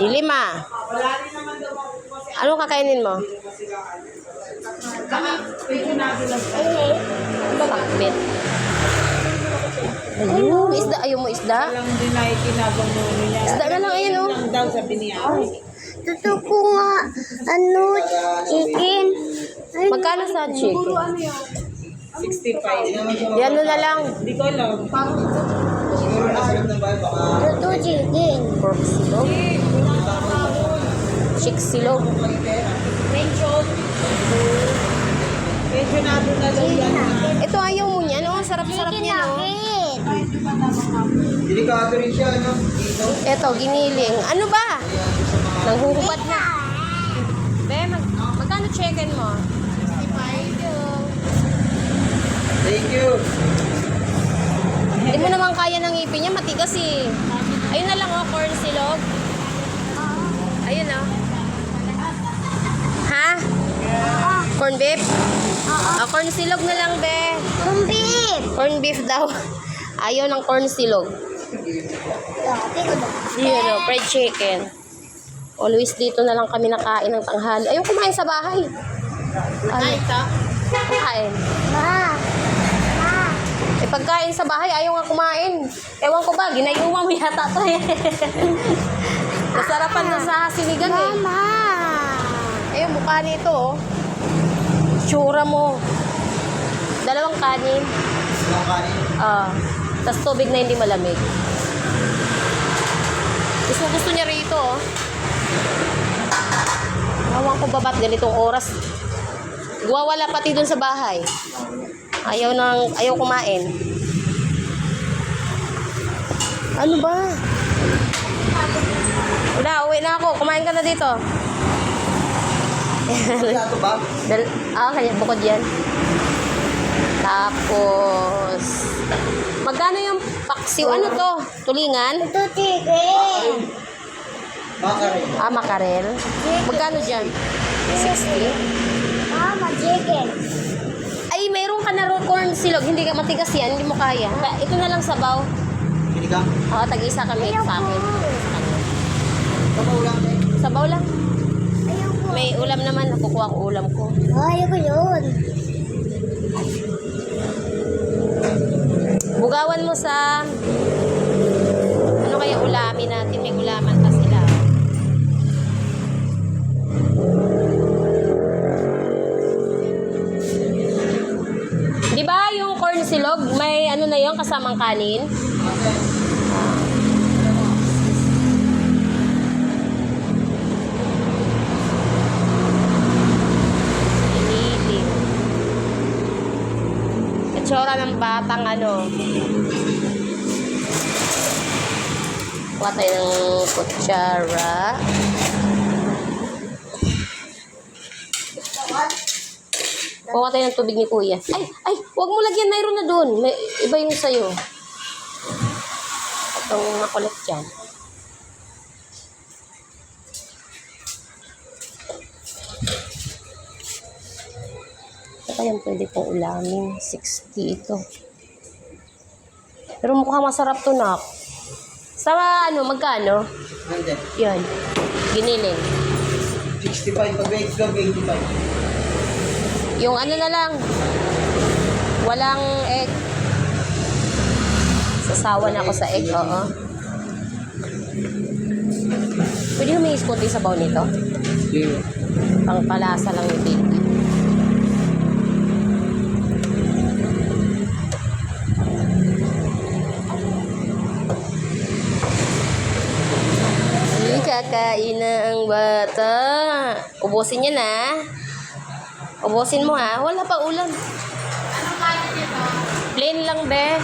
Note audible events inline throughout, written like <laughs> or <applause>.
Di lima. Ano kakainin mo? Pakbet. Ayun, isda. Ayaw mo isda? Walang din na ikinabang mo niya. Isda na lang, ayun, oh. Lang daw sabi niya. Gusto ko nga, ano, chicken. Ay, Magkano sa chicken? 65. Yan na lang. Hindi ko alam. Gusto chicken. Pork silog. Chick silog. Medyo. Medyo na daw yan. Ito ayaw mo niyan. Oh, sarap-sarap niya, no? Delikado rin siya, ano? Dito. Ito, giniling. Ano ba? Nanghuhubad na. Be, mag magkano chicken mo? Thank you. Hindi mo naman kaya ng ngipin niya. Matigas eh. Ayun na lang, oh. Corn silog. Ayun, oh. Corn beef? Ah, corn silog na lang, be. Kung beef. Corn beef daw. Ayaw ng corn silog. Yun, oh, fried chicken. Always dito na lang kami nakain ng tanghali. Ayaw kumain sa bahay. Ay, Kumain. Ma. Ma. Eh, pagkain sa bahay, ayaw nga kumain. Ewan ko ba, ginayuwa mo yata to eh. <laughs> Masarapan na sa sinigang eh. Mama. Eh, yung mukha nito oh. Tsura mo. Dalawang kanin. Ang kanin. Ah. Tapos tubig na hindi malamig. Gusto gusto niya rito oh. Ewan ko ba ba't ganitong oras? Guwawala pati dun sa bahay. Ayaw nang, ayaw kumain. Ano ba? Wala, uwi na ako. Kumain ka na dito. Plato ba? Dal ah, kanya bukod yan. Tapos, magkano yung paksiw? Ano to? Tulingan? Chicken. Baka rin. Ah, makarel. Magkano dyan? 60? Mama, chicken. Ay, mayroon ka na ro corn silog. Hindi ka matigas yan. Hindi mo kaya. Ba- Ito na lang sabaw. Sinigang. Oo, tag-isa kami sa akin. Baka ulam din. Sabaw lang. May ulam naman. Nakukuha ko ulam ko. Ayoko yun. Bugawan mo sa... Ano kaya ulamin natin? May ulaman pa sila. Di ba yung corn silog, may ano na yon kasamang kanin? Iniling. Itsura ng batang ano. Kuha tayo ng kutsara. Kuha tayo ng tubig ni kuya. Ay, ay, huwag mo lagyan mayroon na doon. May, iba yung sa'yo. Itong makulit dyan. Ito kayang pwede pong ulamin. 60 ito. Pero mukhang masarap to nak. Sa ano, magkano? Nandyan. Yan. Giniling. 65. Pag may itlog, 85. Yung ano na lang. Walang egg. Sasawa na ako sa egg, oo. Pwede humingi sa baw nito? Yeah. Pangpalasa lang yung baby. Hmm, kakain na ang bata. Ubusin niya na. Ubusin mo ha. Wala pa ulam. Plain lang, be.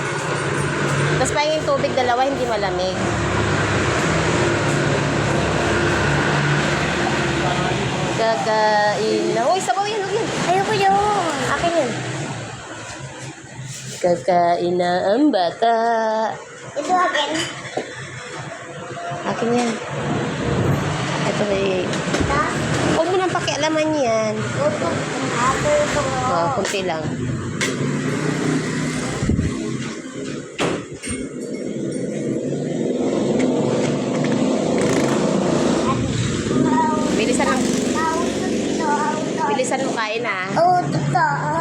Tapos pahingin tubig, dalawa, hindi malamig. Kakain na. Uy, sabaw yan, huwag yan. Ayoko yun. Akin yan. Kakain na ang bata. Ito akin. Akin yan. Ito eh. Ta. Huwag mo nang pakialaman yan. Oh, kunti lang. Bilisan lang. Bilisan mo kain ah. Oo, totoo.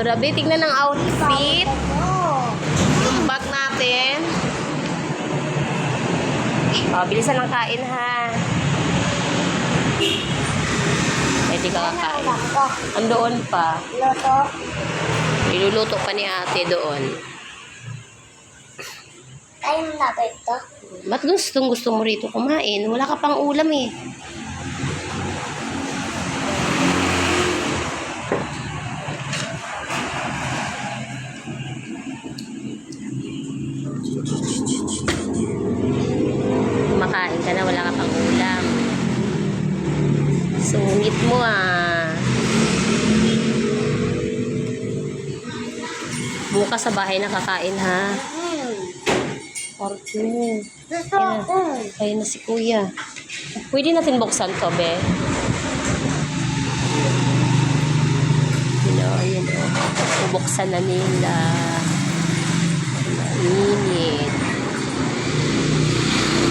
Grabe, tingnan ang outfit. Yung bag natin. Oh, bilisan lang kain ha. Pwede ka kakain. Andoon pa. Loto. Iluluto pa ni ate doon. Kain mo na ba ito? Ba't gustong gusto mo rito kumain? Wala ka pang ulam eh. Kumakain ka na, wala ka pang ulam. Sungit mo ah. Bukas sa bahay nakakain ha. Gusto ko. Ayun na si kuya. Pwede natin buksan to, be. Yun o, yun o. Bubuksan na nila. Mainit.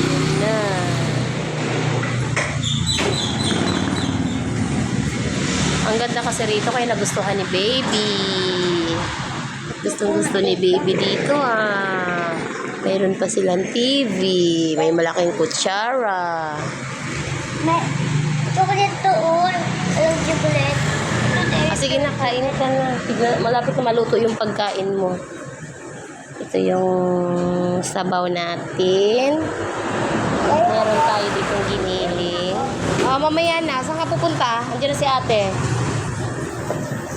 Yun na. Ang ganda kasi rito kaya nagustuhan ni baby. Gustong gusto ni baby dito ah. Mayroon pa silang TV. May malaking kutsara. May chocolate doon. Alam chocolate. Ah, sige na, kain ka na. Malapit na maluto yung pagkain mo. Ito yung sabaw natin. Meron tayo ditong giniling. Ah, mamaya na. Saan ka pupunta? Andiyan na si ate.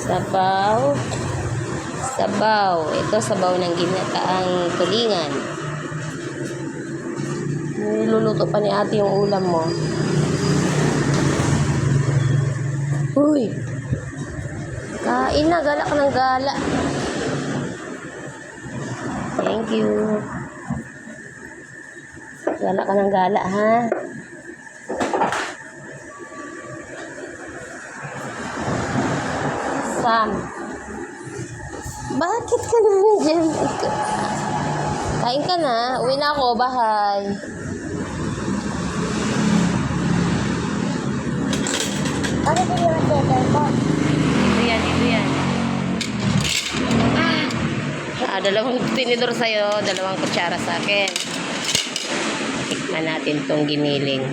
Sabaw. Sabaw. Ito sabaw ng ginataang tulingan. Niluluto pa ni ate yung ulam mo. Uy! Kain na, gala ka ng gala. Thank you. Gala ka ng gala, ha? Sam. Bakit ka na nandiyan? Kain ka na. Uwi na ako, bahay. Bakit hindi mo tether ko? Ito yan, ito yan. Ah, dalawang tinidor sa'yo, dalawang kutsara sa akin. Tikman natin tong giniling.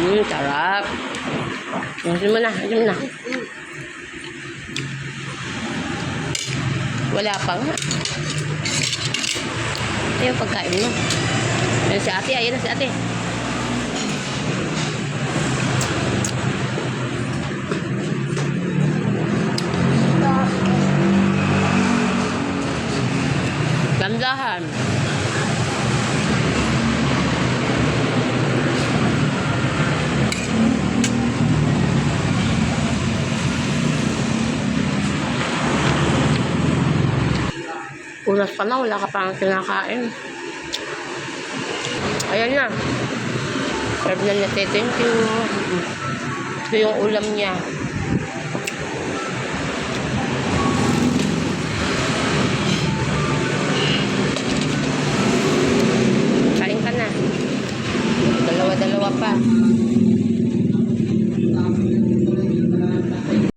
Mmm, sarap. Ayun mo na, ayun mo na. Wala pa nga. Ayun, pagkain mo. Ayun si ate, ayun si ate. oras pa lang, wala ka pang kinakain. Ayan na. Serve na natin. Thank you. Ito yung ulam niya. Kain ka na. Dalawa-dalawa pa.